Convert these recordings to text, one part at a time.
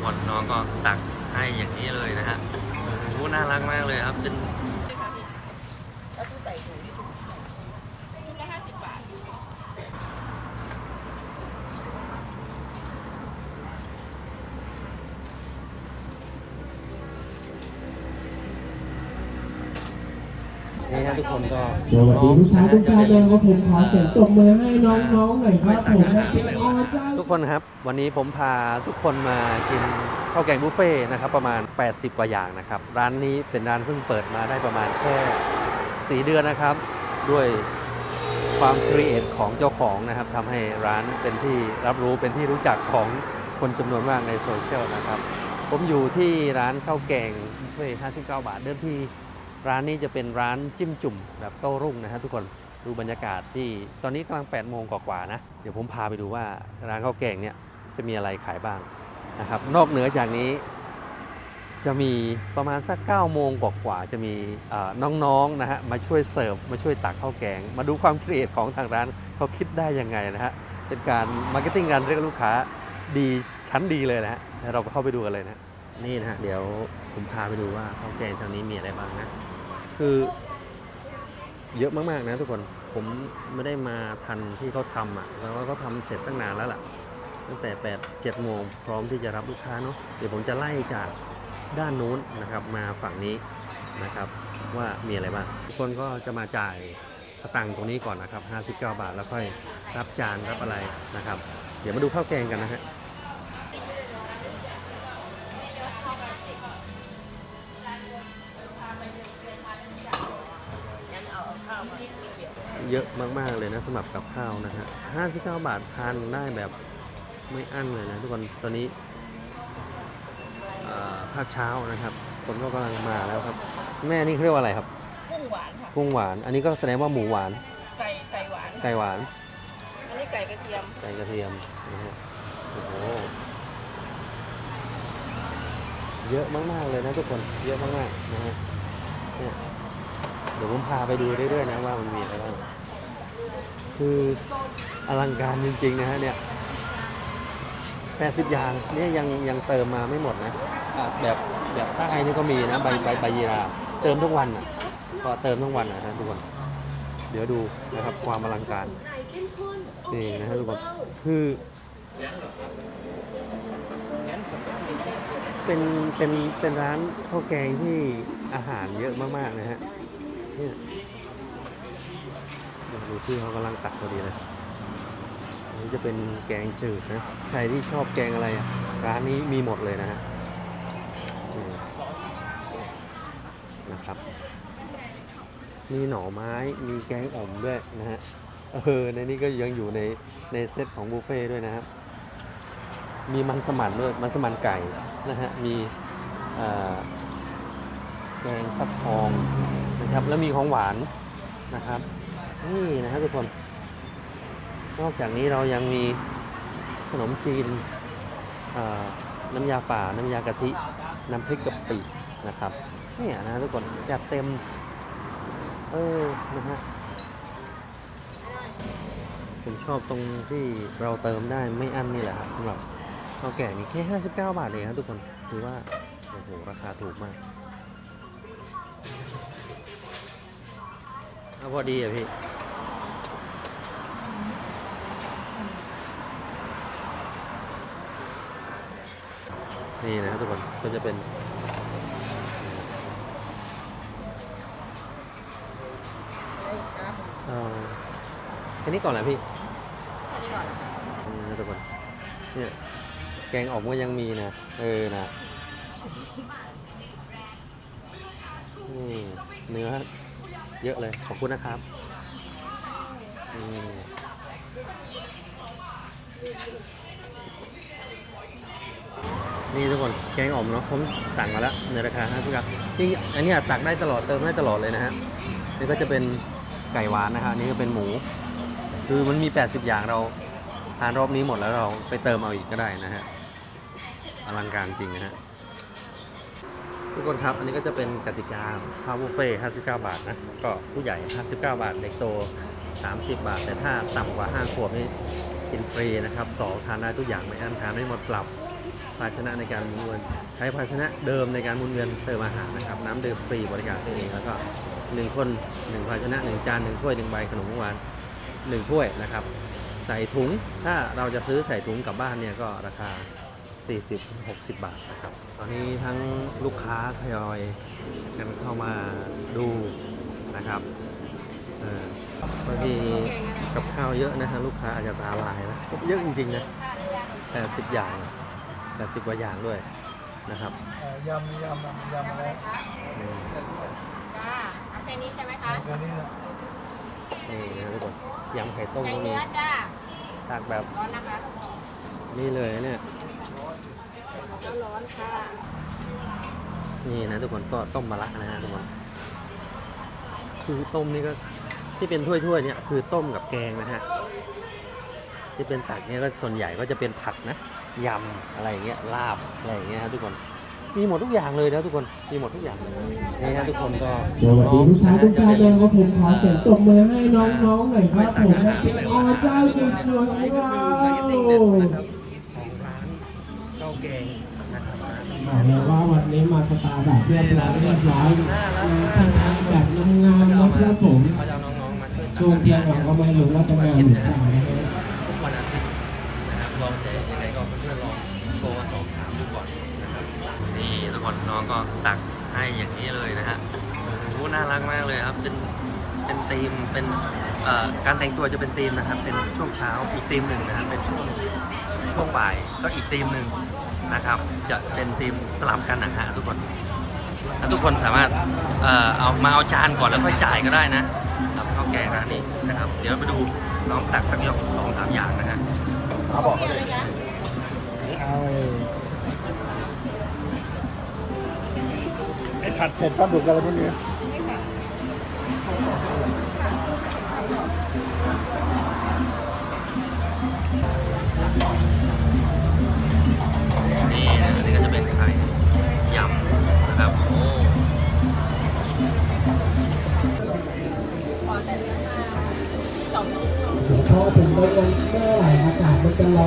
กคนน้องก็ตักให้อย่างนี้เลยนะฮะโอ้โหน่ารักมากเลยครับเป็นใช่ค่ะพี่แล้วตู้ใส่ถุง นี่ฮะทุกคนก็สวัสดีทุกท่านทุกท่านเลยครับผมขอเสียงตบมือให้น้องๆหน่อยครับผมและเด็กอเจ้าทุกคนครับ วันนี้ผมพาทุกคนมากินข้าวแกงบุฟเฟ่ต์นะครับประมาณ 80 กว่าอย่างนะครับ ร้านนี้เป็นร้านเพิ่งเปิดมาได้ประมาณแค่สีเดือนนะครับ ด้วยความครีเอทของเจ้าของนะครับทำให้ร้านเป็นที่รับรู้เป็นที่รู้จักของคนจำนวนมากในโซเชียลนะครับ ผมอยู่ที่ร้านข้าวแกงบุฟเฟ่ต์59 บาทเดิมที ร้านนี้จะเป็นร้านจิ้มจุ่มแบบโต้รุ่งนะฮะทุกคนดูบรรยากาศที่ตอนนี้กำลัง8โมงกว่าๆนะ เดี๋ยวผมพาไปดูว่าร้านข้าวแกงเนี่ยจะมีอะไรขายบ้างนะครับ นอกเหนือจากนี้ จะมีประมาณสัก9โมงกว่าๆจะมีน้องๆนะฮะมาช่วยเสิร์ฟมาช่วยตักข้าวแกง มาดูความครีเอทของทางร้านเขาคิดได้ยังไงนะฮะเป็นการมาร์เก็ตติ้งการเรียกลูกค้าดีชั้นดีเลยนะฮะเดี๋ยวเราก็เข้าไปดูกันเลยนะนี่นะฮะเดี๋ยวผมพาไปดูว่าข้าวแกงทางนี้มีอะไรบ้างนะ คือ เยอะมากๆนะทุกคนผมไม่ได้มาทันที่เขาทำอะแล้วาเขาทำเสร็จตั้งนานแล้วล่ะ ตั้งแต่8 7โมงพร้อมที่จะรับลูกค้าเนาะเดี๋ยวผมจะไล่จากด้านนู้นนะครับ มาฝั่งนี้นะครับ ว่ามีอะไรบ้างทุกคนก็จะมาจ่ายสตังค์ตรงนี้ก่อนนะครับ 59 บาทแล้วค่อยรับจานรับอะไรนะครับ เดี๋ยวมาดูข้าวแกงกันนะฮะ เยอะมากๆเลยนะสำหรับกับข้าวนะฮะ59บาททานได้แบบไม่อั้นเลยนะทุกคนตอนนี้อ่าภาคเช้านะครับ คนก็กำลังมาแล้วครับ แม่นี่เขาเรียกว่าอะไรครับ กุ้งหวานค่ะ กุ้งหวาน อันนี้ก็แสดงว่าหมูหวาน ไก่ไก่หวาน ไก่หวาน อันนี้ไก่กระเทียม ไก่กระเทียมนะฮะโอ้โห เยอะมากๆเลยนะทุกคน เยอะมากๆนะฮะเนี่ยเดี๋ยวผมพาไปดูเรื่อยๆนะว่ามันมีอะไรบ้าง คืออลังการจริง ๆ นะฮะเนี่ย80อย่างเนี่ยยังยังเติมมาไม่หมดนะอะแบบแบบใต้นี่ก็มีนะใบใบใบยีราเติมทุกวันอะก็เติมทุกวันนะฮะทุกคนเดี๋ยวดูนะครับความอลังการนี่นะฮะทุกคนคือเป็นเป็นเป็นร้านข้าวแกงที่อาหารเยอะมากๆนะฮะเนี่ย ดูที่เขากำลังตักพอดีเลยอันนี้จะเป็นแกงจืดนะ ใครที่ชอบแกงอะไร ร้านนี้มีหมดเลยนะฮะนะครับ มีหน่อไม้ มีแกงอ่อมด้วยนะฮะ เออ ในนี้ก็ยังอยู่ในในเซตของบุฟเฟ่ด้วยนะครับ มีมันสมันด้วย มันสมันไก่นะฮะ มีแกงฟักทองนะครับ แล้วมีของหวานนะครับ นี่นะฮะทุกคน นอกจากนี้เรายังมีขนมจีนน้ำยาป่า น้ำยากะทิ น้ำพริกกะปินะครับนี่นะทุกคนจัดเต็ม เออนะฮะผมชอบตรงที่เราเติมได้ไม่อั้นนี่แหละครับสำหรับข้าวแก่นี่แค่ 59 บาทเองครับทุกคนถือว่า โอ้โห ราคาถูกมาก เอาพอดีอะพี่นี่นะครับทุกคนก็จะเป็นเออแค่นี้ก่อนแหละพี่อันนี้ก่อนนะทุกคนเนี่ยแกงออกก็ยังมีนะ เออนะนี่เนื้อ เยอะเลย ขอบคุณนะครับนี่ทุกคนแกงอ่อมเนาะผมสั่งมาแล้วในราคา5พี่ครับที่อันนี้ตักได้ตลอดเติมได้ตลอดเลยนะฮะนี่ก็จะเป็นไก่หวานนะฮะอันนี่ก็เป็นหมู คือมันมี 80 อย่างเราทานรอบนี้หมดแล้วเราไปเติมเอาอีกก็ได้นะฮะอลังการจริงนะฮะ ทุกคนครับ อันนี้ก็จะเป็นกติกาข้าวบุฟเฟ่59 บาทนะ ก็ผู้ใหญ่ 59 บาท เด็กโต 30 บาท แต่ถ้าต่ำกว่า 5 ขวบนี่กินฟรีนะครับ2ทานได้ทุกอย่างไม่อั้นทานไม่หมดปรับ ภาชนะในการมุนเวียนใช้ภาชนะเดิมในการมุนเวียนเติมอาหารนะครับ น้ำดื่มฟรีบริการตัวเองแล้วก็หนึ่งคนหนึ่งภาชนะหนึ่งจานหนึ่งถ้วยหนึ่งใบขนมหวานหนึ่งถ้วยนะครับ ใส่ถุงถ้าเราจะซื้อใส่ถุงกลับบ้านเนี่ยก็ราคา 40-60 บาทนะครับ ตอนนี้ทั้งลูกค้าทยอยกันเข้ามาดูนะครับเออบางทีกับข้าวเยอะนะฮะลูกค้าอาจจะตาลายนะเยอะจริงๆนะแต่สิบอย่างแต่สิบกว่าอย่างด้วยนะครับเอ่อยำยำอะยำอะไรอืมจ้าเอาแค่นี้ใช่ไหมคะแค่นี้นะนี่นะทุกคนยำไข่ต้มไก่ก็มีเนื้อจ้าตักแบบร้อนนะคะนี่เลยนะเนี่ย ร้อนๆค่ะ นี่นะทุกคนก็ต้มมะระนะฮะทุกคน คือต้มนี่ก็ที่เป็นถ้วยๆเนี่ยคือต้มกับแกงนะฮะ ที่เป็นตักเนี่ยก็ส่วนใหญ่ก็จะเป็นผัดนะยำอะไรอย่างเงี้ยลาบอะไรอย่างเงี้ยฮะทุกคน มีหมดทุกอย่างเลยนะทุกคน มีหมดทุกอย่างเลยนี่ฮะทุกคนก็สวัสดีลูกค้าทุกท่านเลยครับผมขอเสียงตบมือให้น้องๆหน่อยครับผมและเปียกอเจ้าสวยๆว้าวของร้านข้าวแกงนะครั บอกเลยว่าวันนี้มาสตาร์แบบเรียบร้อยเรียบร้อยท่านทางแบบงามๆนะครับผมเขาจะเอาน้องๆมาช่วงเที่ยงเราก็ไม่รู้ว่าจะงามหรือเปล่านะฮะทุกวันอาทิตย์นะครับลองจะยังไงก็เพื่อนลองโทรมาสอบถามดูก่อนนะครับนี่ทุกคนน้องก็ตักให้อย่างนี้เลยนะฮะโอ้โหน่ารักมากเลยครับเป็นเป็นธีมเป็นการแต่งตัวจะเป็นธีมนะครับ เป็นช่วงเช้าอีกธีมหนึ่งนะครับเป็นช่วงช่วงบ่ายก็อีกธีมหนึ่ง นะครับ จะเป็นธีมสลับกันนะฮะทุกคนทุกคนสามารถเอ่อเอามาเอาจานก่อนแล้วค่อยจ่ายก็ได้นะครับข้าวแกงร้านนี้นะครับ เดี๋ยวไปดูน้องตักสักยกสองสามอย่างนะฮะเอาบอกเลยจ้ะเอาไอ้ผัดเผ็ดปลาดุกอะไรพวกนี้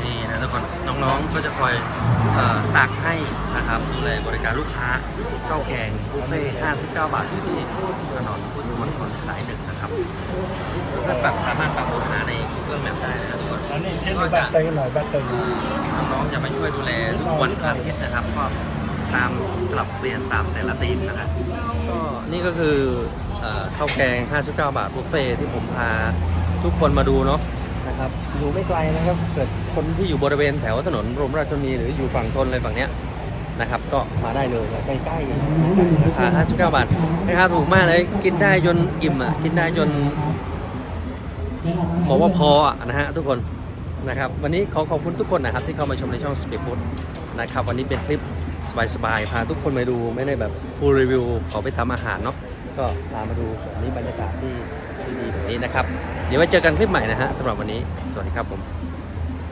นี่นะทุกคนน้องๆก็จะคอยออตักให้นะครับดูแลบริการลูกค้าข้าวแกงบุฟเฟ่ต์59 บาทอยู่ที่ถนนพุทธมณฑลสายหนึ่งนะครับเพื่อนแบบสามารถปรับปรุงหาใน Google Map ได้นะทุกคนอันนี้เช่นก็แบจะเต็งหน่อยแบตเต็งน้องๆจะมาช่วยดูแลทุกวันอาทิตย์นะครับก็ตามสลับเปลี่ยนตามแต่ละทีมนะครับก็นี่ก็คือข้าวแกง 59 บาทบุฟเฟ่ที่ผมพาทุกคนมาดูเนาะ ครับอยู่ไม่ไกลนะครับ เกิดคนที่อยู่บริเวณแถวถนนรมราชชนนีหรืออยู่ฝั่งทนอะไรฝั่งเนี้ยนะครับ ก็มาได้เลยใกล้ๆราคา59 บาทราคาถูกมากเลยกินได้จนอิ่มอะกินได้จนบอกว่าพออะนะฮะทุกคนนะครับ วันนี้ขอขอบคุณทุกคนนะครับ ที่เข้ามาชมในช่อง Speed Food นะครับ วันนี้เป็นคลิปสบายๆพาทุกคนมาดูไม่ได้แบบฟูลรีวิวขอไปทำอาหารเนาะก็พามาดูแบบนี้บรรยากาศที่ที่ดีแบบนี้นะครับ เดี๋ยวไว้เจอกันคลิปใหม่นะฮะสำหรับวันนี้ สวัสดีครับผม